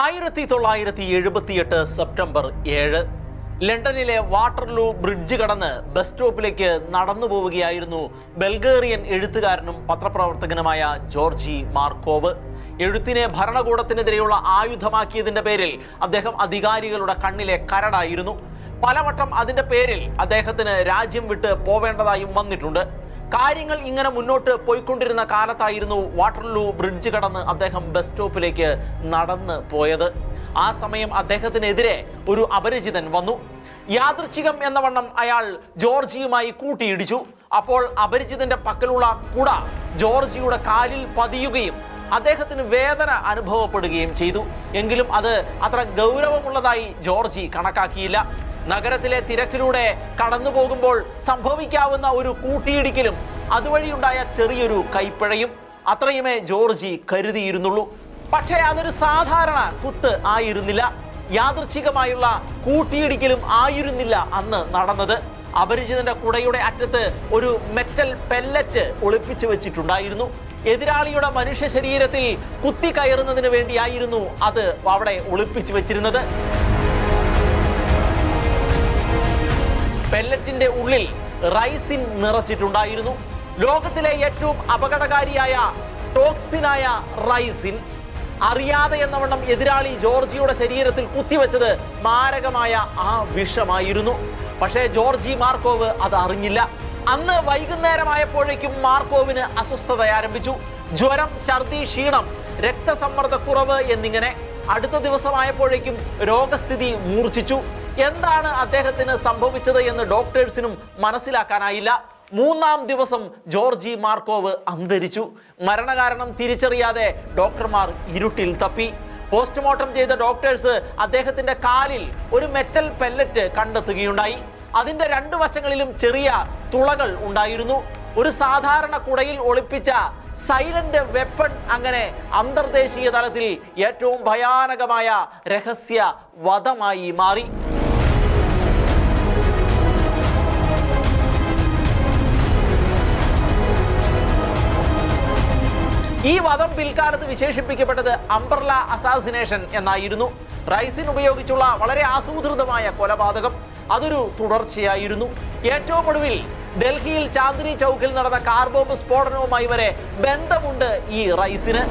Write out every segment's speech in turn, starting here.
ആയിരത്തി തൊള്ളായിരത്തി എഴുപത്തിയെട്ട് സെപ്റ്റംബർ ഏഴ്. ലണ്ടനിലെ വാട്ടർലൂ ബ്രിഡ്ജ് കടന്ന് ബസ് സ്റ്റോപ്പിലേക്ക് നടന്നു പോവുകയായിരുന്നു ബൽഗേറിയൻ എഴുത്തുകാരനും പത്രപ്രവർത്തകനുമായ ജോർജി മാർക്കോവ്. എഴുത്തിനെ ഭരണകൂടത്തിനെതിരെയുള്ള ആയുധമാക്കിയതിന്റെ പേരിൽ അദ്ദേഹം അധികാരികളുടെ കണ്ണിലെ കരടായിരുന്നു. പലവട്ടം അതിന്റെ പേരിൽ അദ്ദേഹത്തിന് രാജ്യം വിട്ട് പോവേണ്ടതായും വന്നിട്ടുണ്ട്. കാര്യങ്ങൾ ഇങ്ങനെ മുന്നോട്ട് പോയിക്കൊണ്ടിരുന്ന കാലത്തായിരുന്നു വാട്ടർലൂ ബ്രിഡ്ജ് കടന്ന് അദ്ദേഹം ബസ് സ്റ്റോപ്പിലേക്ക് നടന്ന് പോയത്. ആ സമയം അദ്ദേഹത്തിനെതിരെ ഒരു അപരിചിതൻ വന്നു. യാദൃച്ഛികം എന്ന വണ്ണം അയാൾ ജോർജിയുമായി കൂട്ടിയിടിച്ചു. അപ്പോൾ അപരിചിതന്റെ പക്കലുള്ള കുട ജോർജിയുടെ കാലിൽ പതിയുകയും അദ്ദേഹത്തിന് വേദന അനുഭവപ്പെടുകയും ചെയ്തു. എങ്കിലും അത് അത്ര ഗൗരവമുള്ളതായി ജോർജി കണക്കാക്കിയില്ല. നഗരത്തിലെ തിരക്കിലൂടെ കടന്നു പോകുമ്പോൾ സംഭവിക്കാവുന്ന ഒരു കൂട്ടിയിടിക്കലും അതുവഴിയുണ്ടായ ചെറിയൊരു കൈപ്പഴയും അത്രയുമേ ജോർജി കരുതിയിരുന്നുള്ളൂ. പക്ഷേ അതൊരു സാധാരണ കുത്ത് ആയിരുന്നില്ല. യാദൃച്ഛികമായുള്ള കൂട്ടിയിടിക്കലും ആയിരുന്നില്ല അന്ന് നടന്നത്. അപരിചിതന്റെ കുടയുടെ അറ്റത്ത് ഒരു മെറ്റൽ പെല്ലറ്റ് ഒളിപ്പിച്ചു വെച്ചിട്ടുണ്ടായിരുന്നു. എതിരാളിയുടെ മനുഷ്യ ശരീരത്തിൽ കുത്തി കയറുന്നതിന് വേണ്ടിയായിരുന്നു അത് അവിടെ ഒളിപ്പിച്ചു വെച്ചിരുന്നത്. പെല്ലറ്റിന്റെ ഉള്ളിൽ റൈസിൻ നിറച്ചിട്ടുണ്ടായിരുന്നു. ലോകത്തിലെ ഏറ്റവും അപകടകാരിയായ ടോക്സിനായ റൈസിൻ അറിയാതെ എന്നവണ്ണം എതിരാളി ജോർജിയുടെ ശരീരത്തിൽ കുത്തിവെച്ചത് മാരകമായ ആ വിഷമായിരുന്നു. പക്ഷേ ജോർജി മാർക്കോവ് അത് അറിഞ്ഞില്ല. അന്ന് വൈകുന്നേരമായപ്പോഴേക്കും മാർക്കോവിന് അസ്വസ്ഥത ആരംഭിച്ചു ജ്വരം ഛർദി ക്ഷീണം രക്തസമ്മർദ്ദക്കുറവ് എന്നിങ്ങനെ അടുത്ത ദിവസമായപ്പോഴേക്കും രോഗസ്ഥിതി മൂർച്ഛിച്ചു. എന്താണ് അദ്ദേഹത്തിന് സംഭവിച്ചത് എന്ന് ഡോക്ടേഴ്സിനും മനസ്സിലാക്കാനായില്ല. മൂന്നാം ദിവസം ജോർജി മാർക്കോവ് അന്തരിച്ചു. മരണകാരണം തിരിച്ചറിയാതെ ഡോക്ടർമാർ ഇരുട്ടിൽ തപ്പി. പോസ്റ്റ്മോർട്ടം ചെയ്ത ഡോക്ടേഴ്സ് അദ്ദേഹത്തിന്റെ കാലിൽ ഒരു മെറ്റൽ പെല്ലറ്റ് കണ്ടെത്തുകയുണ്ടായി. അതിന്റെ രണ്ടു വശങ്ങളിലും ചെറിയ തുളകൾ ഉണ്ടായിരുന്നു. ഒരു സാധാരണ കുടയിൽ ഒളിപ്പിച്ച സൈലന്റ് വെപ്പൺ അങ്ങനെ അന്തർദേശീയ തലത്തിൽ ഏറ്റവും ഭയാനകമായ രഹസ്യ വധമായി മാറി. ഈ വധം പിൽക്കാലത്ത് വിശേഷിപ്പിക്കപ്പെട്ടത് അംബർല അസാസിനേഷൻ എന്നായിരുന്നു. റൈസിൻ ഉപയോഗിച്ചുള്ള വളരെ ആസൂത്രിതമായ കൊലപാതകം അതൊരു തുടർച്ചയായിരുന്നു. ഏറ്റവും ഒടുവിൽ ഡൽഹിയിൽ ചാന്ദിനി ചൗക്കിൽ നടന്ന കാർ ബോംബ് സ്ഫോടനവുമായി വരെ ബന്ധമുണ്ട് ഈ റൈസിന്.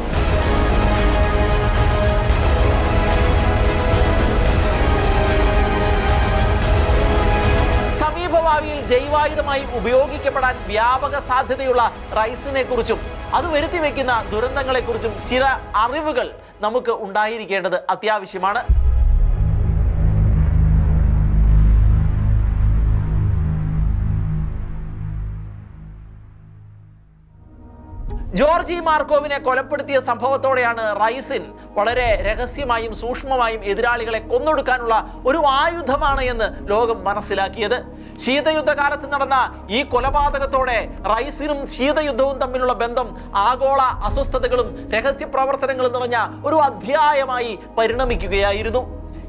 സമീപഭാവിയിൽ ജൈവായുധമായി ഉപയോഗിക്കപ്പെടാൻ വ്യാപക സാധ്യതയുള്ള റൈസിനെ കുറിച്ചും അത് വരുത്തി വെക്കുന്ന ദുരന്തങ്ങളെക്കുറിച്ചും ചില അറിവുകൾ നമുക്ക് ഉണ്ടായിരിക്കേണ്ടത് അത്യാവശ്യമാണ്. ജോർജി മാർക്കോവിനെ കൊലപ്പെടുത്തിയ സംഭവത്തോടെയാണ് റൈസിൻ വളരെ രഹസ്യമായും സൂക്ഷ്മമായും എതിരാളികളെ കൊന്നൊടുക്കാനുള്ള ഒരു ആയുധമാണ് എന്ന് ലോകം മനസ്സിലാക്കിയത്. ശീതയുദ്ധകാലത്ത് നടന്ന ഈ കൊലപാതകത്തോടെ റൈസിനും ശീതയുദ്ധവും തമ്മിലുള്ള ബന്ധം ആഗോള അസ്വസ്ഥതകളും രഹസ്യ പ്രവർത്തനങ്ങളും നിറഞ്ഞ ഒരു അധ്യായമായി പരിണമിക്കുകയായിരുന്നു.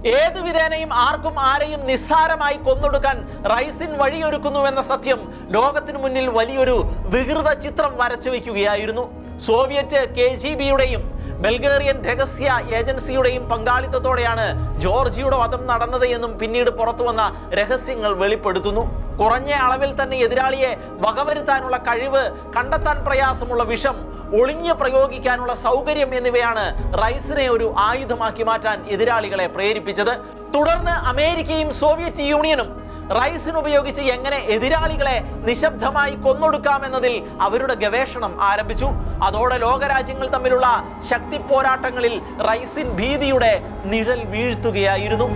ഏതു വിധേനയും ആർക്കും ആരെയും നിസ്സാരമായി കൊന്നൊടുക്കാൻ റൈസിൻ വഴിയൊരുക്കുന്നുവെന്ന സത്യം ലോകത്തിനു മുന്നിൽ വലിയൊരു വികൃത ചിത്രം വരച്ചു വയ്ക്കുകയായിരുന്നു. സോവിയറ്റ് കെ ജി ബിയുടെയും ബൽഗേറിയൻ രഹസ്യ ഏജൻസിയുടെയും പങ്കാളിത്തത്തോടെയാണ് ജോർജിയുടെ വധം നടന്നത് എന്നും പിന്നീട് പുറത്തുവന്ന രഹസ്യങ്ങൾ വെളിപ്പെടുത്തുന്നു. കുറഞ്ഞ അളവിൽ തന്നെ എതിരാളിയെ വകവരുത്താനുള്ള കഴിവ് കണ്ടെത്താൻ പ്രയാസമുള്ള വിഷം ഒളിഞ്ഞ് പ്രയോഗിക്കാനുള്ള സൗകര്യം എന്നിവയാണ് റൈസിനെ ഒരു ആയുധമാക്കി മാറ്റാൻ എതിരാളികളെ പ്രേരിപ്പിച്ചത്. തുടർന്ന് അമേരിക്കയും സോവിയറ്റ് യൂണിയനും റൈസിന് ഉപയോഗിച്ച് എങ്ങനെ എതിരാളികളെ നിശബ്ദമായി കൊന്നൊടുക്കാമെന്നതിൽ അവരുടെ ഗവേഷണം ആരംഭിച്ചു. അതോടെ ലോകരാജ്യങ്ങൾ തമ്മിലുള്ള ശക്തി പോരാട്ടങ്ങളിൽ റൈസിൻ ഭീതിയുടെ നിഴൽ വീഴ്ത്തുകയായിരുന്നു.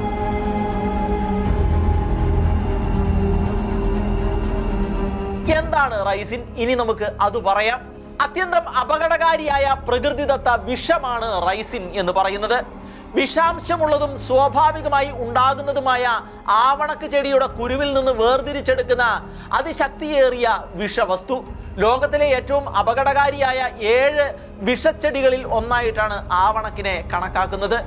എന്താണ് റൈസിൻ? ഇനി നമുക്ക് അത് പറയാം. അത്യന്തം അപകടകാരിയായ പ്രകൃതിദത്ത വിഷമാണ് റൈസിൻ എന്ന് പറയുന്നത്. വിഷാംശമുള്ളതും സ്വാഭാവികമായി ഉണ്ടാകുന്നതുമായ ആവണക്ക് ചെടിയുടെ കുരുവിൽ നിന്ന് വേർതിരിച്ചെടുക്കുന്ന അതിശക്തിയേറിയ വിഷവസ്തു. ലോകത്തിലെ ഏറ്റവും അപകടകാരിയായ ഏഴ് വിഷച്ചെടികളിൽ ഒന്നായിട്ടാണ് ആവണക്കിനെ കണക്കാക്കുന്നത്.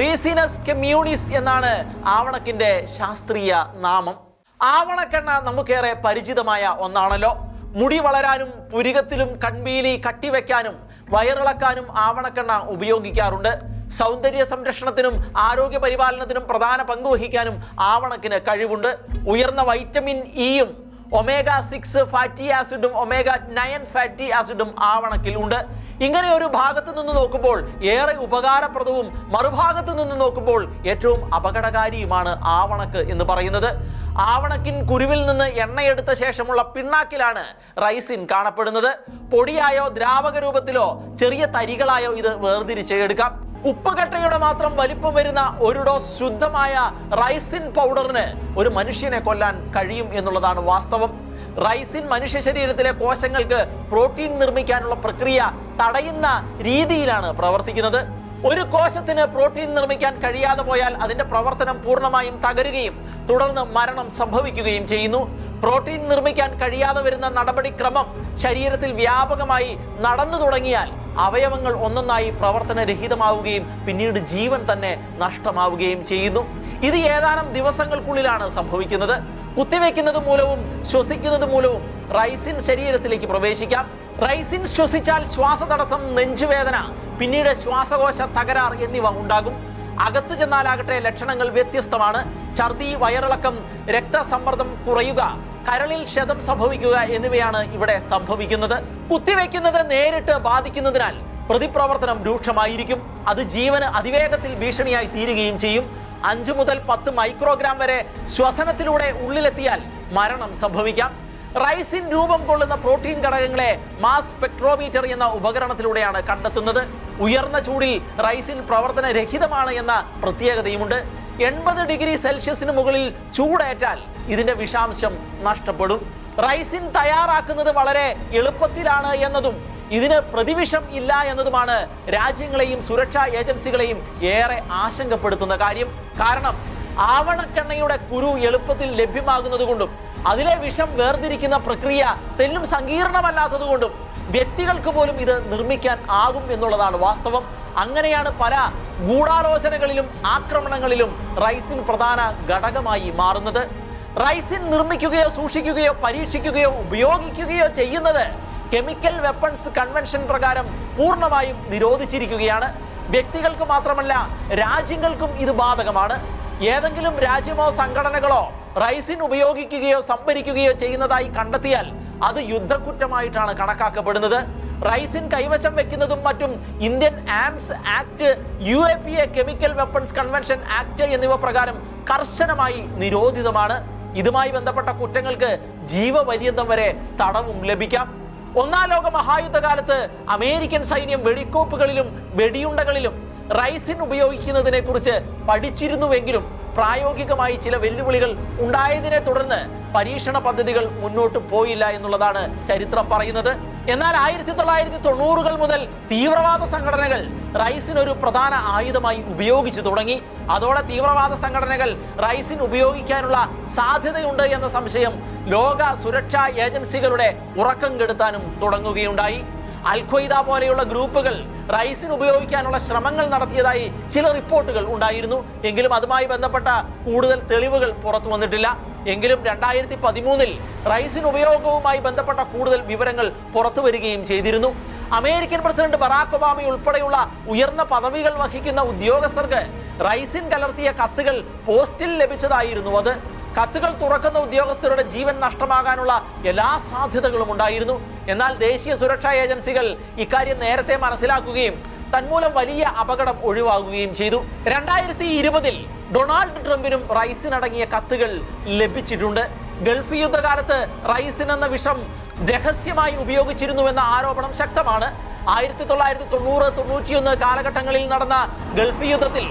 റീസിനസ് കമ്മ്യൂണിസ് എന്നാണ് ആവണക്കിന്റെ ശാസ്ത്രീയ നാമം. ആവണക്കെണ്ണ നമുക്കേറെ പരിചിതമായ ഒന്നാണല്ലോ. മുടി വളരാനും പുരികത്തിലും കൺപീലി കട്ടിവെക്കാനും വയറിളക്കാനും ആവണക്കെണ്ണ ഉപയോഗിക്കാറുണ്ട്. സൗന്ദര്യ സംരക്ഷണത്തിനും ആരോഗ്യ പരിപാലനത്തിനും പ്രധാന പങ്ക് വഹിക്കാനും ആവണക്കിന് കഴിവുണ്ട്. ഉയർന്ന വൈറ്റമിൻ ഇയും ഒമേഗ സിക്സ് ഫാറ്റി ആസിഡും ഒമേഗ നയൻ ഫാറ്റി ആസിഡും ആവണക്കിൽ ഉണ്ട്. ഇങ്ങനെ ഒരു ഭാഗത്ത് നിന്ന് നോക്കുമ്പോൾ ഏറെ ഉപകാരപ്രദവും മറുഭാഗത്ത് നിന്ന് നോക്കുമ്പോൾ ഏറ്റവും അപകടകാരിയുമാണ് ആവണക്ക് എന്ന് പറയുന്നത്. ആവണക്കിൻ കുരുവിൽ നിന്ന് എണ്ണയെടുത്ത ശേഷമുള്ള പിണ്ണാക്കിലാണ് റൈസിൻ കാണപ്പെടുന്നത്. പൊടിയായോ ദ്രാവക രൂപത്തിലോ ചെറിയ തരികളായോ ഇത് വേർതിരിച്ച് എടുക്കാം. ഉപ്പുകട്ടയുടെ മാത്രം വലിപ്പം വരുന്ന ഒരു ഡോസ് ശുദ്ധമായ റൈസിൻ പൗഡറിന് ഒരു മനുഷ്യനെ കൊല്ലാൻ കഴിയും എന്നുള്ളതാണ് വാസ്തവം. റൈസിൻ മനുഷ്യ ശരീരത്തിലെ കോശങ്ങൾക്ക് പ്രോട്ടീൻ നിർമ്മിക്കാനുള്ള പ്രക്രിയ തടയുന്ന രീതിയിലാണ് പ്രവർത്തിക്കുന്നത്. ഒരു കോശത്തിന് പ്രോട്ടീൻ നിർമ്മിക്കാൻ കഴിയാതെ പോയാൽ അതിന്റെ പ്രവർത്തനം പൂർണമായും തകരുകയും തുടർന്ന് മരണം സംഭവിക്കുകയും ചെയ്യുന്നു. പ്രോട്ടീൻ നിർമ്മിക്കാൻ കഴിയാതെ വരുന്ന നടപടിക്രമം ശരീരത്തിൽ വ്യാപകമായി നടന്നു തുടങ്ങിയാൽ അവയവങ്ങൾ ഒന്നൊന്നായി പ്രവർത്തനരഹിതമാവുകയും പിന്നീട് ജീവൻ തന്നെ നഷ്ടമാവുകയും ചെയ്യുന്നു. ഇത് ഏതാനും ദിവസങ്ങൾക്കുള്ളിലാണ് സംഭവിക്കുന്നത്. കുത്തിവെക്കുന്നത് മൂലവും ശ്വസിക്കുന്നത് മൂലവും റൈസിൻ ശരീരത്തിലേക്ക് പ്രവേശിക്കാം. റൈസിൻ ശ്വസിച്ചാൽ ശ്വാസതടസ്സം നെഞ്ചുവേദന പിന്നീട് ശ്വാസകോശ തകരാർ എന്നിവ ഉണ്ടാകും. അകത്ത് ചെന്നാലാകട്ടെ ലക്ഷണങ്ങൾ വ്യത്യസ്തമാണ്. ഛർദി വയറിളക്കം രക്തസമ്മർദ്ദം കുറയുക കരളിൽ ക്ഷതം സംഭവിക്കുക എന്നിവയാണ് ഇവിടെ സംഭവിക്കുന്നത്. കുത്തിവെക്കുന്നത് നേരിട്ട് ബാധിക്കുന്നതിനാൽ പ്രതിപ്രവർത്തനം രൂക്ഷമായിരിക്കും. അത് ജീവന് അതിവേഗത്തിൽ ഭീഷണിയായി തീരുകയും ചെയ്യും. അഞ്ചു മുതൽ പത്ത് മൈക്രോഗ്രാം വരെ ശ്വസനത്തിലൂടെ ഉള്ളിലെത്തിയാൽ മരണം സംഭവിക്കാം. റൈസിൻ രൂപം കൊള്ളുന്ന പ്രോട്ടീൻ ഘടകങ്ങളെ മാസ് സ്പെക്ട്രോമീറ്റർ എന്ന ഉപകരണത്തിലൂടെയാണ് കണ്ടെത്തുന്നത്. ഉയർന്ന ചൂടിൽ റൈസിൻ പ്രവർത്തനരഹിതമാണ് എന്ന പ്രത്യേകതയുമുണ്ട്. എൺപത് ഡിഗ്രി സെൽഷ്യസിന് മുകളിൽ ചൂടേറ്റാൽ ഇതിന്റെ വിഷാംശം നഷ്ടപ്പെടും. റൈസിൻ തയ്യാറാക്കുന്നത് വളരെ എളുപ്പത്തിലാണ് എന്നതും ഇതിന് പ്രതിവിഷം ഇല്ല എന്നതുമാണ് രാജ്യങ്ങളെയും സുരക്ഷാ ഏജൻസികളെയും ഏറെ ആശങ്കപ്പെടുത്തുന്ന കാര്യം. കാരണം ആവണക്കെണ്ണയുടെ കുരു എളുപ്പത്തിൽ ലഭ്യമാകുന്നത് കൊണ്ടും അതിലെ വിഷം വേർതിരിക്കുന്ന പ്രക്രിയ തെല്ലും സങ്കീർണമല്ലാത്തതുകൊണ്ടും വ്യക്തികൾക്ക് പോലും ഇത് നിർമ്മിക്കാൻ ആകും എന്നുള്ളതാണ് വാസ്തവം. അങ്ങനെയാണ് പല ഗൂഢാലോചനകളിലും ആക്രമണങ്ങളിലും റൈസിൻ പ്രധാന ഘടകമായി മാറുന്നത്. റൈസിൻ നിർമ്മിക്കുകയോ സൂക്ഷിക്കുകയോ പരീക്ഷിക്കുകയോ ഉപയോഗിക്കുകയോ ചെയ്യുന്നത് കെമിക്കൽ വെപ്പൺസ് കൺവെൻഷൻ പ്രകാരം പൂർണമായും നിരോധിച്ചിരിക്കുകയാണ്. വ്യക്തികൾക്ക് മാത്രമല്ല രാജ്യങ്ങൾക്കും ഇത് ബാധകമാണ്. ഏതെങ്കിലും രാജ്യമോ സംഘടനകളോ റൈസിൻ ഉപയോഗിക്കുകയോ സംഭരിക്കുകയോ ചെയ്യുന്നതായി കണ്ടെത്തിയാൽ അത് യുദ്ധക്കുറ്റമായിട്ടാണ് കണക്കാക്കപ്പെടുന്നത്. റൈസിൻ കൈവശം വെക്കുന്നതും മറ്റും Indian arms act U A P A chemical weapons convention act എന്നിവ പ്രകാരം കർശനമായി നിരോധിതമാണ്. ഇതുമായി ബന്ധപ്പെട്ട കുറ്റങ്ങൾക്ക് ജീവപര്യന്തം വരെ തടവും ലഭിക്കാം. ഒന്നാം ലോക മഹായുദ്ധകാലത്ത് അമേരിക്കൻ സൈന്യം വെടിക്കോപ്പുകളിലും വെടിയുണ്ടകളിലും റൈസിൻ ഉപയോഗിക്കുന്നതിനെ കുറിച്ച് പഠിച്ചിരുന്നുവെങ്കിലും പ്രായോഗികമായി ചില വെല്ലുവിളികൾ ഉണ്ടായതിനെ തുടർന്ന് പരീക്ഷണ പദ്ധതികൾ മുന്നോട്ട് പോയില്ല എന്നുള്ളതാണ് ചരിത്രം പറയുന്നത്. എന്നാൽ ആയിരത്തി തൊള്ളായിരത്തി തൊണ്ണൂറുകൾ മുതൽ തീവ്രവാദ സംഘടനകൾ റൈസിനൊരു പ്രധാന ആയുധമായി ഉപയോഗിച്ചു തുടങ്ങി. അതോടെ തീവ്രവാദ സംഘടനകൾ റൈസിന് ഉപയോഗിക്കാനുള്ള സാധ്യതയുണ്ട് എന്ന സംശയം ലോക സുരക്ഷാ ഏജൻസികളുടെ ഉറക്കം കെടുത്താനും തുടങ്ങുകയുണ്ടായി. അൽഖ്വയ്ദ പോലെയുള്ള ഗ്രൂപ്പുകൾ റൈസിന് ഉപയോഗിക്കാനുള്ള ശ്രമങ്ങൾ നടത്തിയതായി ചില റിപ്പോർട്ടുകൾ ഉണ്ടായിരുന്നു. എങ്കിലും അതുമായി ബന്ധപ്പെട്ട കൂടുതൽ തെളിവുകൾ പുറത്തു വന്നിട്ടില്ല. എങ്കിലും രണ്ടായിരത്തി പതിമൂന്നിൽ റൈസിന് ഉപയോഗവുമായി ബന്ധപ്പെട്ട കൂടുതൽ വിവരങ്ങൾ പുറത്തു വരികയും ചെയ്തിരുന്നു. അമേരിക്കൻ പ്രസിഡന്റ് ബറാക് ഒബാമ ഉൾപ്പെടെയുള്ള ഉയർന്ന പദവികൾ വഹിക്കുന്ന ഉദ്യോഗസ്ഥർക്ക് റൈസിൻ കലർത്തിയ കത്തുകൾ പോസ്റ്റിൽ ലഭിച്ചതായിരുന്നു അത്. കത്തുകൾ തുറക്കുന്ന ഉദ്യോഗസ്ഥരുടെ ജീവൻ നഷ്ടമാകാനുള്ള എല്ലാ സാധ്യതകളും ഉണ്ടായിരുന്നു. എന്നാൽ ദേശീയ സുരക്ഷാ ഏജൻസികൾ ഇക്കാര്യം നേരത്തെ മനസ്സിലാക്കുകയും തന്മൂലം വലിയ അപകടം ഒഴിവാകുകയും ചെയ്തു. രണ്ടായിരത്തി ഇരുപതിൽ ഡൊണാൾഡ് ട്രംപിനും റൈസിനടങ്ങിയ കത്തുകൾ ലഭിച്ചിട്ടുണ്ട്. ഗൾഫ് യുദ്ധകാലത്ത് റൈസിൻ എന്ന വിഷം രഹസ്യമായി ഉപയോഗിച്ചിരുന്നുവെന്ന ആരോപണം ശക്തമാണ്. ആയിരത്തി തൊള്ളായിരത്തി തൊണ്ണൂറ് തൊണ്ണൂറ്റിയൊന്ന് കാലഘട്ടങ്ങളിൽ നടന്ന ഗൾഫ് യുദ്ധത്തിൽ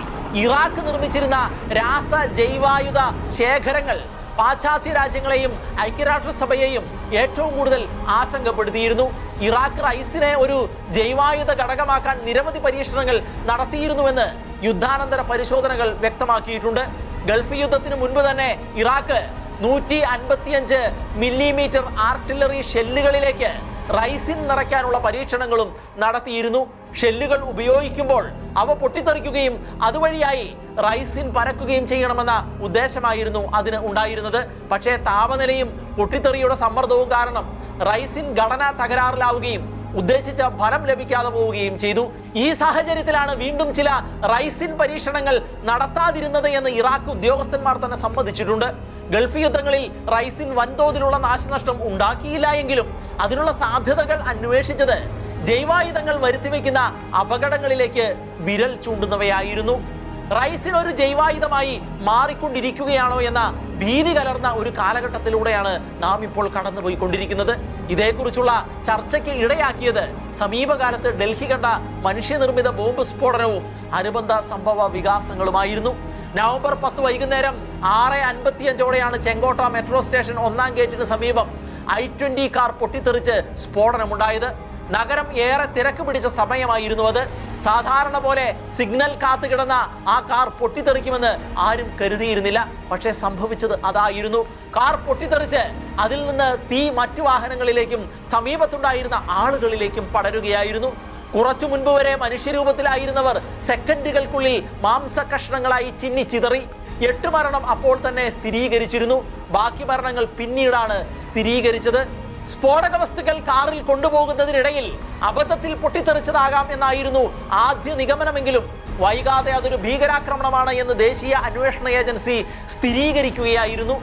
ഇറാഖ് നിർമ്മിച്ചിരുന്ന രാസ ജൈവായുധ ശേഖരങ്ങൾ പാശ്ചാത്യ രാജ്യങ്ങളെയും ഐക്യരാഷ്ട്രസഭയെയും ഏറ്റവും കൂടുതൽ ആശങ്കപ്പെടുത്തിയിരുന്നു. ഇറാഖ് റൈസിനെ ഒരു ജൈവായുധ ഘടകമാക്കാൻ നിരവധി പരീക്ഷണങ്ങൾ നടത്തിയിരുന്നുവെന്ന് യുദ്ധാനന്തര പരിശോധനകൾ വ്യക്തമാക്കിയിട്ടുണ്ട്. ഗൾഫ് യുദ്ധത്തിന് മുൻപ് തന്നെ ഇറാഖ് നൂറ്റി അൻപത്തിയഞ്ച് മില്ലിമീറ്റർ ആർട്ടിലറി ഷെല്ലുകളിലേക്ക് റൈസിൻ നിറയ്ക്കാനുള്ള പരീക്ഷണങ്ങളും നടത്തിയിരുന്നു. ഷെല്ലുകൾ ഉപയോഗിക്കുമ്പോൾ അവ പൊട്ടിത്തെറിക്കുകയും അതുവഴിയായി റൈസിൻ പരക്കുകയും ചെയ്യണമെന്ന ഉദ്ദേശമായിരുന്നു അതിന് ഉണ്ടായിരുന്നത്. പക്ഷേ താപനിലയും പൊട്ടിത്തെറിയുടെ സമ്മർദ്ദവും കാരണം റൈസിൻ ഘടന തകരാറിലാവുകയും ഉദ്ദേശിച്ച ഫലം ലഭിക്കാതെ പോവുകയും ചെയ്തു. ഈ സാഹചര്യത്തിലാണ് വീണ്ടും ചില റൈസിൻ പരീക്ഷണങ്ങൾ നടത്താതിരുന്നത് എന്ന് ഇറാഖ് ഉദ്യോഗസ്ഥന്മാർ തന്നെ സമ്മതിച്ചിട്ടുണ്ട്. ഗൾഫ് യുദ്ധങ്ങളിൽ റൈസിൻ വൻതോതിലുള്ള നാശനഷ്ടം ഉണ്ടാക്കിയില്ല എങ്കിലും അതിനുള്ള സാധ്യതകൾ അന്വേഷിച്ചത് ജൈവായുധങ്ങൾ വരുത്തിവെക്കുന്ന അപകടങ്ങളിലേക്ക് വിരൽ ചൂണ്ടുന്നവയായിരുന്നു. റൈസിൻ ഒരു ജൈവായുധമായി മാറിക്കൊണ്ടിരിക്കുകയാണോ എന്ന ഭീതി കലർന്ന ഒരു കാലഘട്ടത്തിലൂടെയാണ് നാം ഇപ്പോൾ കടന്നുപോയിക്കൊണ്ടിരിക്കുന്നത്. ഇതേക്കുറിച്ചുള്ള ചർച്ചയ്ക്ക് ഇടയാക്കിയത് സമീപകാലത്ത് ഡൽഹി കണ്ട മനുഷ്യനിർമ്മിത ബോംബ് സ്ഫോടനവും അനുബന്ധ സംഭവ വികാസങ്ങളുമായിരുന്നു. നവംബർ പത്ത് വൈകുന്നേരം ആറ് അൻപത്തിയഞ്ചോടെയാണ് ചെങ്കോട്ട മെട്രോ സ്റ്റേഷൻ ഒന്നാം ഗേറ്റിന് സമീപം ഐ ട്വന്റി കാർ പൊട്ടിത്തെറിച്ച് സ്ഫോടനമുണ്ടായത്. നഗരം ഏറെ തിരക്ക് പിടിച്ച സമയമായിരുന്നു അത്. സാധാരണ പോലെ സിഗ്നൽ കാത്തു കിടന്ന ആ കാർ പൊട്ടിത്തെറിക്കുമെന്ന് ആരും കരുതിയിരുന്നില്ല. പക്ഷേ സംഭവിച്ചത് അതായിരുന്നു. കാർ പൊട്ടിത്തെറിച്ച് അതിൽ നിന്ന് തീ മറ്റു വാഹനങ്ങളിലേക്കും സമീപത്തുണ്ടായിരുന്ന ആളുകളിലേക്കും പടരുകയായിരുന്നു. കുറച്ചു മുൻപ് വരെ മനുഷ്യരൂപത്തിലായിരുന്നവർ സെക്കൻഡുകൾക്കുള്ളിൽ മാംസ കഷ്ണങ്ങളായി ചിന്നി ചിതറി. എട്ട് മരണം അപ്പോൾ തന്നെ സ്ഥിരീകരിച്ചിരുന്നു. ബാക്കി മരണങ്ങൾ പിന്നീടാണ് സ്ഥിരീകരിച്ചത്. സ്ഫോടക വസ്തുക്കൾ കാറിൽ കൊണ്ടുപോകുന്നതിനിടയിൽ അബദ്ധത്തിൽ പൊട്ടിത്തെറിച്ചതാകാം എന്നായിരുന്നു ആദ്യ നിഗമനമെങ്കിലും. വൈകാതെ അതൊരു ഭീകരാക്രമണമാണ് എന്ന് ദേശീയ അന്വേഷണ ഏജൻസി സ്ഥിരീകരിക്കുകയായിരുന്നു.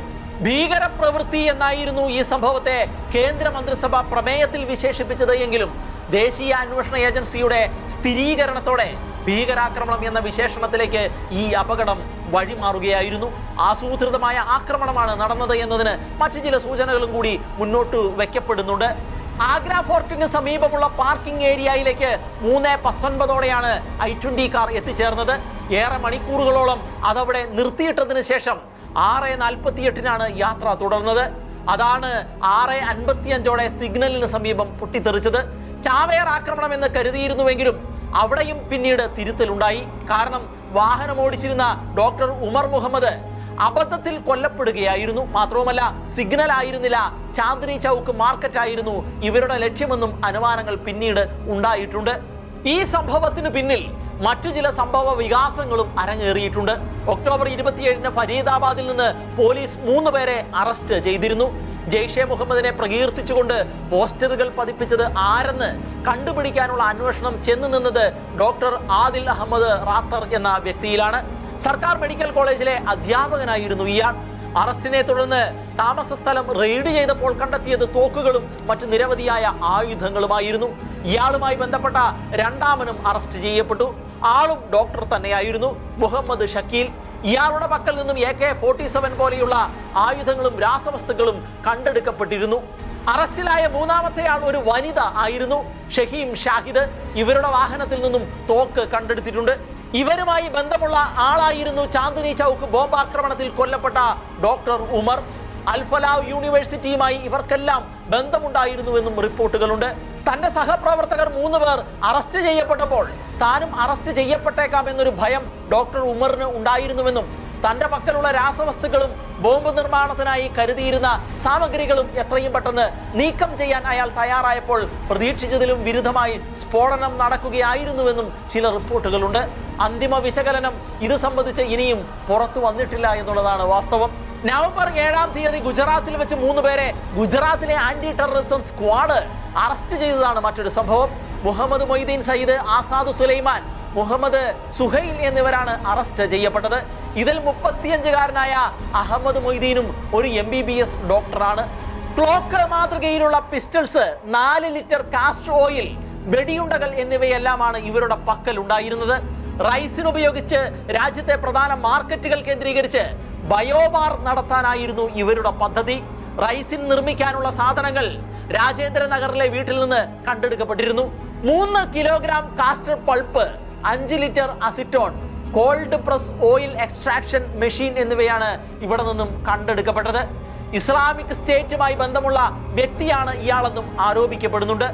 ഭീകരപ്രവൃത്തി എന്നായിരുന്നു ഈ സംഭവത്തെ കേന്ദ്ര മന്ത്രിസഭ പ്രമേയത്തിൽ വിശേഷിപ്പിച്ചത് എങ്കിലും ദേശീയ അന്വേഷണ ഏജൻസിയുടെ സ്ഥിരീകരണത്തോടെ ഭീകരാക്രമണം എന്ന വിശേഷണത്തിലേക്ക് ഈ അപകടം വഴിമാറുകയായിരുന്നു. ആസൂത്രിതമായ ആക്രമണമാണ് നടന്നത് എന്നതിന് മറ്റു ചില സൂചനകളും കൂടി മുന്നോട്ട് വയ്ക്കപ്പെടുന്നുണ്ട് ആഗ്ര ഫോർട്ടിന് സമീപമുള്ള പാർക്കിംഗ് ഏരിയയിലേക്ക് മൂന്ന് പത്തൊൻപതോടെയാണ് ഐ ട്വന്റി കാർ എത്തിച്ചേർന്നത്. ഏറെ മണിക്കൂറുകളോളം അതവിടെ നിർത്തിയിട്ടതിന് ശേഷം ആറ് നാൽപ്പത്തിയെട്ടിനാണ് യാത്ര തുടർന്നത്. അതാണ് ആറ് അൻപത്തിയഞ്ചോടെ സിഗ്നലിന് സമീപം പൊട്ടിത്തെറിച്ചത്. ചാവേർ ആക്രമണം എന്ന് കരുതിയിരുന്നുവെങ്കിലും അവിടെയും പിന്നീട് തിരുത്തലുണ്ടായി. കാരണം വാഹനം ഓടിച്ചിരുന്ന ഡോക്ടർ ഉമർ മുഹമ്മദ് അബദ്ധത്തിൽ കൊല്ലപ്പെടുകയായിരുന്നു. മാത്രവുമല്ല സിഗ്നൽ ആയിരുന്നില്ല. ചാന്ദിനി ചൗക്ക് മാർക്കറ്റ് ആയിരുന്നു. ഇവരുടെ ലക്ഷ്യമെന്നും അനുമാനങ്ങൾ പിന്നീട് ഉണ്ടായിട്ടുണ്ട്. ഈ സംഭവത്തിന് പിന്നിൽ മറ്റു ചില സംഭവ വികാസങ്ങളും അരങ്ങേറിയിട്ടുണ്ട്. ഒക്ടോബർ ഇരുപത്തിയേഴിന് ഫരീദാബാദിൽ നിന്ന് പോലീസ് മൂന്ന് പേരെ അറസ്റ്റ് ചെയ്തിരുന്നു. ജെയ്ഷെ മുഹമ്മദിനെ പ്രകീർത്തിച്ചുകൊണ്ട് പോസ്റ്ററുകൾ പതിപ്പിച്ചത് ആരെന്ന് കണ്ടുപിടിക്കാനുള്ള അന്വേഷണം ചെന്നു നിന്നത് ഡോക്ടർ ആദിൽ അഹമ്മദ് റാത്തർ എന്ന വ്യക്തിയിലാണ്. സർക്കാർ മെഡിക്കൽ കോളേജിലെ അധ്യാപകനായിരുന്നു ഇയാൾ. അറസ്റ്റിനെ തുടർന്ന് താമസ സ്ഥലം റെയ്ഡ് ചെയ്തപ്പോൾ കണ്ടെത്തിയത് തോക്കുകളും മറ്റ് നിരവധിയായ ആയുധങ്ങളുമായിരുന്നു. ഇയാളുമായി ബന്ധപ്പെട്ട രണ്ടാമനും അറസ്റ്റ് ചെയ്യപ്പെട്ടു. ആളും ഡോക്ടർ തന്നെയായിരുന്നു. മുഹമ്മദ് ഷക്കീൽ ഇയാളുടെ പക്കൽ നിന്നും എ കെ ഫോർട്ടി സെവൻ പോലെയുള്ള ആയുധങ്ങളും രാസവസ്തുക്കളും കണ്ടെടുക്കപ്പെട്ടിരുന്നു. അറസ്റ്റിലായ മൂന്നാമത്തെ ആൾ ഒരു വനിത ആയിരുന്നു. ഷഹീം ഷാഹിദ് ഇവരുടെ വാഹനത്തിൽ നിന്നും തോക്ക് കണ്ടെടുത്തിട്ടുണ്ട്. ഇവരുമായി ബന്ധമുള്ള ആളായിരുന്നു ചാന്ദിനി ചൗക്ക് ബോംബാക്രമണത്തിൽ കൊല്ലപ്പെട്ട ഡോക്ടർ ഉമർ. അൽഫലാവ് യൂണിവേഴ്സിറ്റിയുമായി ഇവർക്കെല്ലാം ബന്ധമുണ്ടായിരുന്നുവെന്നും റിപ്പോർട്ടുകളുണ്ട്. തന്റെ സഹപ്രവർത്തകർ മൂന്ന് പേർ അറസ്റ്റ് ചെയ്യപ്പെട്ടപ്പോൾ താനും അറസ്റ്റ് ചെയ്യപ്പെട്ടേക്കാം എന്നൊരു ഭയം ഡോക്ടർ ഉമറിന് ഉണ്ടായിരുന്നുവെന്നും തന്റെ പക്കലുള്ള രാസവസ്തുക്കളും ബോംബ് നിർമ്മാണത്തിനായി കരുതിയിരുന്ന സാമഗ്രികളും എത്രയും പെട്ടെന്ന് നീക്കം ചെയ്യാൻ അയാൾ തയ്യാറായപ്പോൾ പ്രതീക്ഷിച്ചതിലും വിരുദ്ധമായി സ്ഫോടനം നടക്കുകയായിരുന്നുവെന്നും ചില റിപ്പോർട്ടുകളുണ്ട്. അന്തിമ വിശകലനം ഇത് സംബന്ധിച്ച് ഇനിയും പുറത്തു വന്നിട്ടില്ല എന്നുള്ളതാണ് വാസ്തവം. നവംബർ ഏഴാം തീയതി ഗുജറാത്തിൽ വെച്ച് മൂന്ന് പേരെ ഗുജറാത്തിലെ ആന്റി ടെററിസം സ്ക്വാഡ് അറസ്റ്റ് ചെയ്തതാണ് മറ്റൊരു സംഭവം. മുഹമ്മദ് മൊയ്തീൻ സയ്യിദ് ആസാദ് സുലൈമാൻ മുഹമ്മദ് സുഹൈൽ എന്നിവരാണ് അറസ്റ്റ് ചെയ്യപ്പെട്ടത്. ഇതിൽ മുപ്പത്തിയഞ്ചുകാരനായ അഹമ്മദ് മൊയ്തീനും ഒരു എം ബി ബി എസ് ഡോക്ടറാണ് ക്ലോക്ക് മാതൃകയിലുള്ള പിസ്റ്റൾസ് നാല് ലിറ്റർ കാസ്റ്റർ ഓയിൽ വെടിയുണ്ടകൾ എന്നിവയെല്ലാമാണ് ഇവരുടെ പക്കൽ ഉണ്ടായിരുന്നത് റൈസിനുപയോഗിച്ച് രാജ്യത്തെ പ്രധാന മാർക്കറ്റുകൾ കേന്ദ്രീകരിച്ച് ബയോബാർ നടത്താനായിരുന്നു ഇവരുടെ പദ്ധതി. റൈസിൻ നിർമ്മിക്കാനുള്ള സാധനങ്ങൾ രാജേന്ദ്ര നഗറിലെ വീട്ടിൽ നിന്ന് കണ്ടെടുക്കപ്പെട്ടിരുന്നു. മൂന്ന് കിലോഗ്രാം കാസ്റ്റർ പൾപ്പ് അഞ്ച് litre acetone cold press oil extraction machine എന്നിവയാണ് ഇവിടെ നിന്നും കണ്ടെടുക്കപ്പെട്ടത്. ഇസ്ലാമിക് സ്റ്റേറ്റുമായി ബന്ധമുള്ള വ്യക്തിയാണ് ഇയാളെന്നും ആരോപിക്കപ്പെടുന്നുണ്ട്.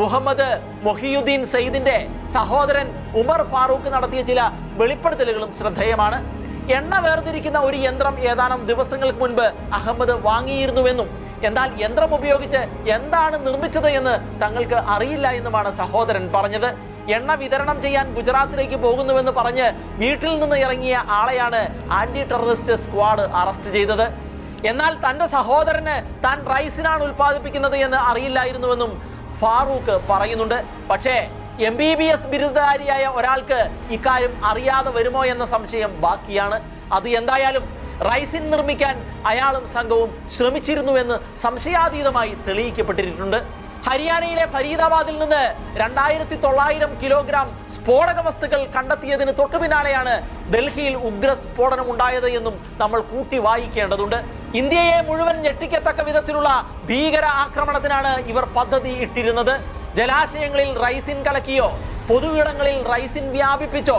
മുഹമ്മദ് മൊഹിയുദ്ദീൻ സയ്യിദിന്റെ സഹോദരൻ ഉമർ ഫാറൂഖ് നടത്തിയ ചില വെളിപ്പെടുത്തലുകളും ശ്രദ്ധേയമാണ്. എണ്ണ വേർതിരിക്കുന്ന ഒരു യന്ത്രം ഏതാനും ദിവസങ്ങൾക്ക് മുൻപ് അഹമ്മദ് വാങ്ങിയിരുന്നുവെന്നും എന്നാൽ യന്ത്രം ഉപയോഗിച്ച് എന്താണ് നിർമ്മിച്ചത് എന്ന് തങ്ങൾക്ക് അറിയില്ല എന്നുമാണ് സഹോദരൻ പറഞ്ഞത്. എണ്ണ വിതരണം ചെയ്യാൻ ഗുജറാത്തിലേക്ക് പോകുന്നുവെന്ന് പറഞ്ഞ് വീട്ടിൽ നിന്ന് ഇറങ്ങിയ ആളെയാണ് ആന്റി ടെററിസ്റ്റ് സ്ക്വാഡ് അറസ്റ്റ് ചെയ്തത്. എന്നാൽ തന്റെ സഹോദരന് താൻ റൈസിനാണ് ഉൽപ്പാദിപ്പിക്കുന്നത് എന്ന് അറിയില്ലായിരുന്നുവെന്നും ഫാറൂഖ് പറയുന്നുണ്ട്. പക്ഷേ എം ബി ബി എസ് ബിരുദധാരിയായ ഒരാൾക്ക് ഇക്കാര്യം അറിയാതെ വരുമോ എന്ന സംശയം ബാക്കിയാണ്. അത് എന്തായാലും റൈസിൻ നിർമ്മിക്കാൻ അയാളും സംഘവും ശ്രമിച്ചിരുന്നു എന്ന് സംശയാതീതമായി തെളിയിക്കപ്പെട്ടിട്ടുണ്ട്. ഹരിയാനയിലെ ഫരീദാബാദിൽ നിന്ന് രണ്ടായിരത്തി തൊള്ളായിരം കിലോഗ്രാം സ്ഫോടക വസ്തുക്കൾ കണ്ടെത്തിയതിന് തൊട്ടു പിന്നാലെയാണ് ഡൽഹിയിൽ ഉഗ്ര സ്ഫോടനം ഉണ്ടായത് എന്നും നമ്മൾ കൂട്ടി വായിക്കേണ്ടതുണ്ട്. ഇന്ത്യയെ മുഴുവൻ ഞെട്ടിക്കത്തക്ക വിധത്തിലുള്ള ഭീകര ആക്രമണത്തിനാണ് ഇവർ പദ്ധതി ഇട്ടിരുന്നത്. ജലാശയങ്ങളിൽ റൈസിൻ കലക്കിയോ? പൊതുവിടങ്ങളിൽ റൈസിൻ വ്യാപിപ്പിച്ചോ?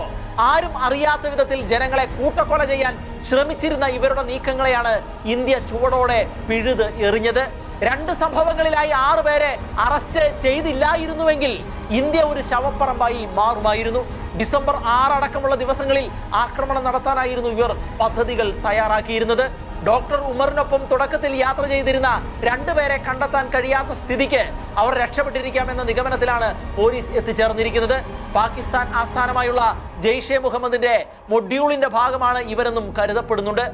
ആരും അറിയാത്ത വിധത്തിൽ ജനങ്ങളെ കൂട്ടക്കൊല ചെയ്യാൻ ശ്രമിച്ചിരുന്ന ഇവരുടെ നീക്കങ്ങളെയാണ് ഇന്ത്യ ചുവടോടെ പിഴുത് എറിഞ്ഞത്. രണ്ട് സംഭവങ്ങളിലായി ആറ് പേരെ അറസ്റ്റ് ചെയ്തില്ലായിരുന്നുവെങ്കിൽ ഇന്ത്യ ഒരു ശവപ്പറമ്പായി മാറുമായിരുന്നു. ഡിസംബർ ആറടക്കമുള്ള ദിവസങ്ങളിൽ ആക്രമണം നടത്താനായിരുന്നു ഇവർ പദ്ധതികൾ തയ്യാറാക്കിയിരുന്നത്. ഡോക്ടർ ഉമറിനൊപ്പം തുടക്കത്തിൽ യാത്ര ചെയ്തിരുന്ന രണ്ടുപേരെ കണ്ടെത്താൻ കഴിയാത്ത സ്ഥിതിക്ക് അവർ രക്ഷപ്പെട്ടിരിക്കാമെന്ന നിഗമനത്തിലാണ് പോലീസ് എത്തിച്ചേർന്നിരിക്കുന്നത്. പാകിസ്ഥാൻ ആസ്ഥാനമായുള്ള ജെയ്ഷെ മുഹമ്മദിന്റെ മൊഡ്യൂളിന്റെ ഭാഗമാണ് ഇവരെന്നും കരുതപ്പെടുന്നുണ്ട്.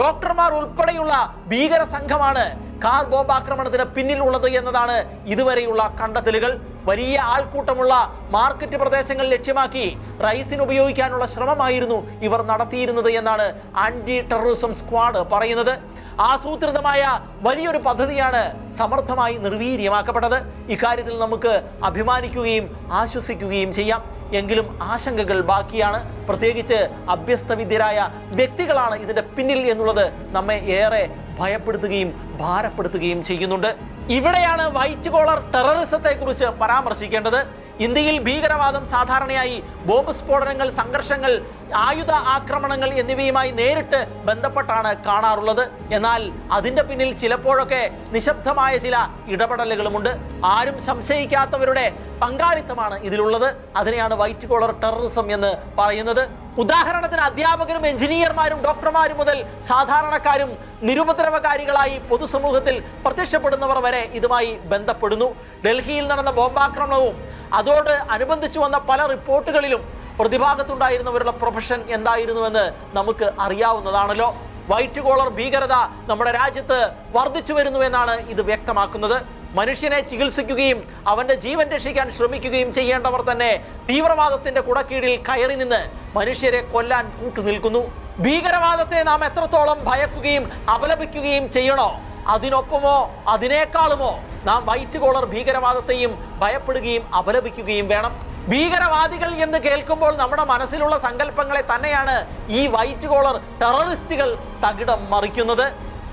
ഡോക്ടർമാർ ഉൾപ്പെടെയുള്ള ഭീകര സംഘമാണ് കാർ ബോംബ് ആക്രമണത്തിന് പിന്നിലുള്ളത് എന്നതാണ് ഇതുവരെയുള്ള കണ്ടെത്തലുകൾ. വലിയ ആൾക്കൂട്ടമുള്ള മാർക്കറ്റ് പ്രദേശങ്ങൾ ലക്ഷ്യമാക്കി റൈസിന് ഉപയോഗിക്കാനുള്ള ശ്രമമായിരുന്നു ഇവർ നടത്തിയിരുന്നത് എന്നാണ് ആന്റി ടെററിസം സ്ക്വാഡ് പറയുന്നത്. ആസൂത്രിതമായ വലിയൊരു പദ്ധതിയാണ് സമർത്ഥമായി നിർവീര്യമാക്കപ്പെട്ടത്. ഇക്കാര്യത്തിൽ നമുക്ക് അഭിമാനിക്കുകയും ആശ്വസിക്കുകയും ചെയ്യാം. എങ്കിലും ആശങ്കകൾ ബാക്കിയാണ്. പ്രത്യേകിച്ച് അഭ്യസ്തവിദ്യരായ വ്യക്തികളാണ് ഇതിന്റെ പിന്നിൽ എന്നുള്ളത് നമ്മെ ഏറെ ഭയപ്പെടുത്തുകയും ഭാരപ്പെടുത്തുകയും ചെയ്യുന്നുണ്ട്. ഇവിടെയാണ് വൈറ്റ് കോളർ ടെററിസത്തെ കുറിച്ച് പരാമർശിക്കേണ്ടത്. ഇന്ത്യയിൽ ഭീകരവാദം സാധാരണയായി ബോംബ് സ്ഫോടനങ്ങൾ സംഘർഷങ്ങൾ ആയുധ ആക്രമണങ്ങൾ എന്നിവയുമായി നേരിട്ട് ബന്ധപ്പെട്ടാണ് കാണാറുള്ളത്. എന്നാൽ അതിന്റെ പിന്നിൽ ചിലപ്പോഴൊക്കെ നിശബ്ദമായ ചില ഇടപെടലുകളുമുണ്ട്. ആരും സംശയിക്കാത്തവരുടെ പങ്കാളിത്തമാണ് ഇതിലുള്ളത്. അതിനെയാണ് വൈറ്റ് കോളർ ടെററിസം എന്ന് പറയുന്നത്. ഉദാഹരണത്തിന് അധ്യാപകരും എഞ്ചിനീയർമാരും ഡോക്ടർമാരും മുതൽ സാധാരണക്കാരും നിരുപദ്രവകാരികളായി പൊതുസമൂഹത്തിൽ പ്രത്യക്ഷപ്പെടുന്നവർ വരെ ഇതുമായി ബന്ധപ്പെടുന്നു. ഡൽഹിയിൽ നടന്ന ബോംബാക്രമണവും അതോട് അനുബന്ധിച്ചു വന്ന പല റിപ്പോർട്ടുകളിലും പ്രതിഭാഗത്തുണ്ടായിരുന്നവരുടെ പ്രൊഫഷൻ എന്തായിരുന്നുവെന്ന് നമുക്ക് അറിയാവുന്നതാണല്ലോ. വൈറ്റ് കോളർ ഭീകരത നമ്മുടെ രാജ്യത്ത് വർദ്ധിച്ചു വരുന്നു എന്നാണ് ഇത് വ്യക്തമാക്കുന്നത്. മനുഷ്യനെ ചികിത്സിക്കുകയും അവന്റെ ജീവൻ രക്ഷിക്കാൻ ശ്രമിക്കുകയും ചെയ്യേണ്ടവർ തന്നെ തീവ്രവാദത്തിന്റെ കുടക്കീഴിൽ കയറി നിന്ന് മനുഷ്യരെ കൊല്ലാൻ കൂട്ടുനിൽക്കുന്നു. ഭീകരവാദത്തെ നാം എത്രത്തോളം ഭയക്കുകയും അപലപിക്കുകയും ചെയ്യണോ? അതിനൊപ്പമോ അതിനേക്കാളുമോ നാം വൈറ്റ് കോളർ ഭീകരവാദത്തെയും ഭയപ്പെടുകയും അപലപിക്കുകയും വേണം. ഭീകരവാദികൾ എന്ന് കേൾക്കുമ്പോൾ നമ്മുടെ മനസ്സിലുള്ള സങ്കല്പങ്ങളെ തന്നെയാണ് ഈ വൈറ്റ് കോളർ ടെററിസ്റ്റുകൾ തകിടം മറിക്കുന്നത്.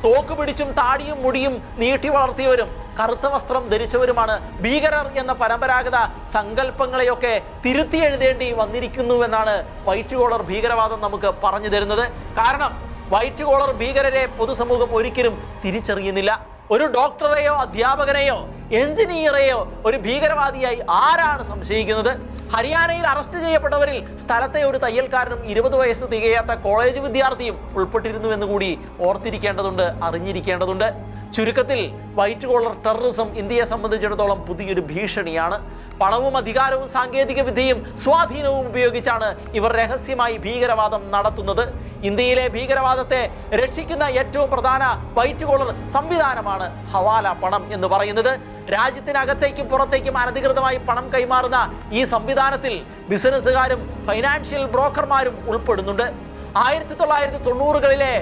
തോക്ക് പിടിച്ചും താടിയും മുടിയും നീട്ടി വളർത്തിയവരും കറുത്ത വസ്ത്രം ധരിച്ചവരുമാണ് ഭീകരർ എന്ന പരമ്പരാഗത സങ്കല്പങ്ങളെയൊക്കെ തിരുത്തി എഴുതേണ്ടി വന്നിരിക്കുന്നുവെന്നാണ് വൈറ്റ് കോളർ ഭീകരവാദം നമുക്ക് പറഞ്ഞു തരുന്നത്. കാരണം വൈറ്റ് കോളർ ഭീകരരെ പൊതുസമൂഹം ഒരിക്കലും തിരിച്ചറിയുന്നില്ല. ഒരു ഡോക്ടറെയോ അധ്യാപകനെയോ എഞ്ചിനീയറെയോ ഒരു ഭീകരവാദിയായി ആരാണ് സംശയിക്കുന്നത്? ഹരിയാനയിൽ അറസ്റ്റ് ചെയ്യപ്പെട്ടവരിൽ സ്ഥലത്തെ ഒരു തയ്യൽക്കാരനും ഇരുപത് വയസ്സ് തികയാത്ത കോളേജ് വിദ്യാർത്ഥിയും ഉൾപ്പെട്ടിരുന്നു എന്ന് കൂടി ഓർത്തിരിക്കേണ്ടതുണ്ട് അറിഞ്ഞിരിക്കേണ്ടതുണ്ട്. ചുരുക്കത്തിൽ വൈറ്റ് കോളർ ടെററിസം ഇന്ത്യയെ സംബന്ധിച്ചിടത്തോളം പുതിയൊരു ഭീഷണിയാണ്. പണവും അധികാരവും സാങ്കേതിക വിദ്യയും സ്വാധീനവും ഉപയോഗിച്ചാണ് ഇവർ രഹസ്യമായി ഭീകരവാദം നടത്തുന്നത്. ഇന്ത്യയിലെ ഭീകരവാദത്തെ രക്ഷിക്കുന്ന ഏറ്റവും പ്രധാന വൈറ്റ് കോളർ സംവിധാനമാണ് ഹവാല പണം എന്ന് പറയുന്നത്. രാജ്യത്തിനകത്തേക്കും പുറത്തേക്കും അനധികൃതമായി പണം കൈമാറുന്ന ഈ സംവിധാനത്തിൽ ബിസിനസ്സുകാരും ഫൈനാൻഷ്യൽ ബ്രോക്കർമാരും ഉൾപ്പെടുന്നുണ്ട്. ആയിരത്തി തൊള്ളായിരത്തി തൊണ്ണൂറുകളിലെ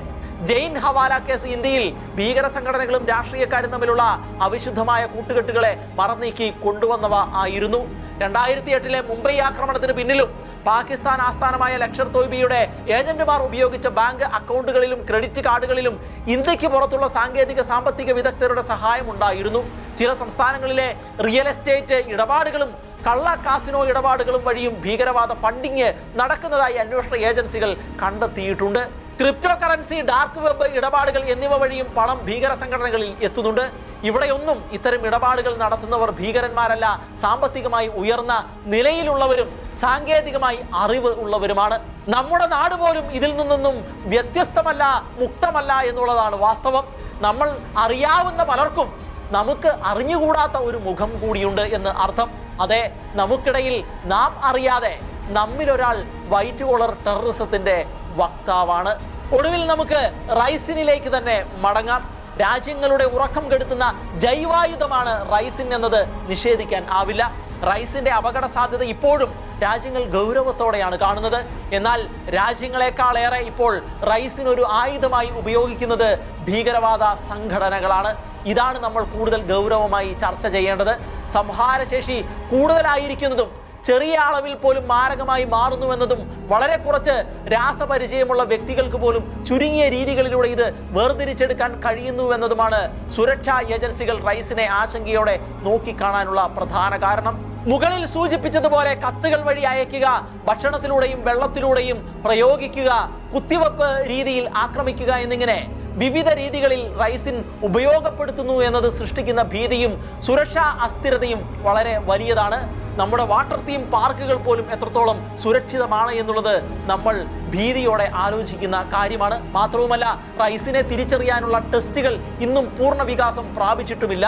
ജെയിൻ ഹവാല കേസ് ഇന്ത്യയിൽ ഭീകര സംഘടനകളും രാഷ്ട്രീയക്കാരും തമ്മിലുള്ള അവിശുദ്ധമായ കൂട്ടുകെട്ടുകളെ മറന്നീക്കി കൊണ്ടുവന്നവ ആയിരുന്നു. രണ്ടായിരത്തി എട്ടിലെ മുംബൈ ആക്രമണത്തിന് പിന്നിലും പാകിസ്ഥാൻ ആസ്ഥാനമായ ലക്ഷർ തോയ്ബിയുടെ ഏജന്റുമാർ ഉപയോഗിച്ച ബാങ്ക് അക്കൗണ്ടുകളിലും ക്രെഡിറ്റ് കാർഡുകളിലും ഇന്ത്യയ്ക്ക് പുറത്തുള്ള സാങ്കേതിക സാമ്പത്തിക വിദഗ്ധരുടെ സഹായം ഉണ്ടായിരുന്നു. ചില സംസ്ഥാനങ്ങളിലെ റിയൽ എസ്റ്റേറ്റ് ഇടപാടുകളും കള്ള കാസിനോ ഇടപാടുകളും വഴിയും ഭീകരവാദ ഫണ്ടിങ് നടക്കുന്നതായി അന്വേഷണ ഏജൻസികൾ കണ്ടെത്തിയിട്ടുണ്ട്. ക്രിപ്റ്റോ കറൻസി ഡാർക്ക് വെബ് ഇടപാടുകൾ എന്നിവ വഴിയും പണം ഭീകര സംഘടനകളിൽ എത്തുന്നുണ്ട്. ഇവിടെയൊന്നും ഇത്തരം ഇടപാടുകൾ നടത്തുന്നവർ ഭീകരന്മാരല്ല. സാമ്പത്തികമായി ഉയർന്ന നിലയിലുള്ളവരും സാങ്കേതികമായി അറിവ് ഉള്ളവരുമാണ്. നമ്മുടെ നാട് പോലും ഇതിൽ നിന്നൊന്നും വ്യത്യസ്തമല്ല മുക്തമല്ല എന്നുള്ളതാണ് വാസ്തവം. നമ്മൾ അറിയാവുന്ന പലർക്കും നമുക്ക് അറിഞ്ഞുകൂടാത്ത ഒരു മുഖം കൂടിയുണ്ട് എന്ന് അർത്ഥം. അതെ നമുക്കിടയിൽ നാം അറിയാതെ നമ്മിലൊരാൾ വൈറ്റ് കോളർ ടെററിസത്തിന്റെ വക്താവാണ്. ഒടുവിൽ നമുക്ക് റൈസിനിലേക്ക് തന്നെ മടങ്ങാം. രാജ്യങ്ങളുടെ ഉറക്കം കെടുത്തുന്ന ജൈവായുധമാണ് റൈസിൻ എന്നത് നിഷേധിക്കാൻ ആവില്ല. റൈസിന്റെ അപകട സാധ്യത ഇപ്പോഴും രാജ്യങ്ങൾ ഗൗരവത്തോടെയാണ് കാണുന്നത്. എന്നാൽ രാജ്യങ്ങളെക്കാളേറെ ഇപ്പോൾ റൈസിനൊരു ആയുധമായി ഉപയോഗിക്കുന്നത് ഭീകരവാദ സംഘടനകളാണ്. ഇതാണ് നമ്മൾ കൂടുതൽ ഗൗരവമായി ചർച്ച ചെയ്യേണ്ടത്. സംഹാരശേഷി കൂടുതലായിരിക്കുന്നതും ചെറിയ അളവിൽ പോലും മാരകമായി മാറുന്നുവെന്നതും വളരെ കുറച്ച് രാസപരിചയമുള്ള വ്യക്തികൾക്ക് പോലും ചുരുങ്ങിയ രീതികളിലൂടെ ഇത് വേർതിരിച്ചെടുക്കാൻ കഴിയുന്നുവെന്നതുമാണ് സുരക്ഷാ ഏജൻസികൾ റൈസിനെ ആശങ്കയോടെ നോക്കിക്കാണാനുള്ള പ്രധാന കാരണം. മുകളിൽ സൂചിപ്പിച്ചതുപോലെ കത്തുകൾ വഴി അയക്കുക ഭക്ഷണത്തിലൂടെയും വെള്ളത്തിലൂടെയും പ്രയോഗിക്കുക കുത്തിവെപ്പ് രീതിയിൽ ആക്രമിക്കുക എന്നിങ്ങനെ വിവിധ രീതികളിൽ റൈസിൻ ഉപയോഗപ്പെടുത്തുന്നു എന്നത് സൃഷ്ടിക്കുന്ന ഭീതിയും സുരക്ഷാ അസ്ഥിരതയും വളരെ വലിയതാണ്. നമ്മുടെ വാട്ടർ തീം പാർക്കുകൾ പോലും എത്രത്തോളം സുരക്ഷിതമാണ് എന്നുള്ളത് നമ്മൾ ഭീതിയോടെ ആലോചിക്കുന്ന കാര്യമാണ്. മാത്രവുമല്ല റൈസിനെ തിരിച്ചറിയാനുള്ള ടെസ്റ്റുകൾ ഇന്നും പൂർണ വികാസം പ്രാപിച്ചിട്ടുമില്ല.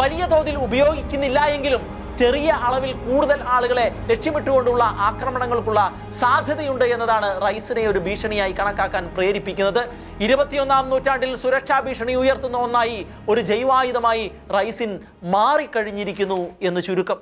വലിയ തോതിൽ ഉപയോഗിക്കുന്നില്ല എങ്കിലും ചെറിയ അളവിൽ കൂടുതൽ ആളുകളെ ലക്ഷ്യമിട്ടുകൊണ്ടുള്ള ആക്രമണങ്ങൾക്കുള്ള സാധ്യതയുണ്ട് എന്നതാണ് റൈസിനെ ഒരു ഭീഷണിയായി കണക്കാക്കാൻ പ്രേരിപ്പിക്കുന്നത്. ഇരുപത്തിയൊന്നാം നൂറ്റാണ്ടിൽ സുരക്ഷാ ഭീഷണി ഉയർത്തുന്ന ഒന്നായി ഒരു ജൈവായുധമായി റൈസിൻ മാറിക്കഴിഞ്ഞിരിക്കുന്നു എന്ന് ചുരുക്കം.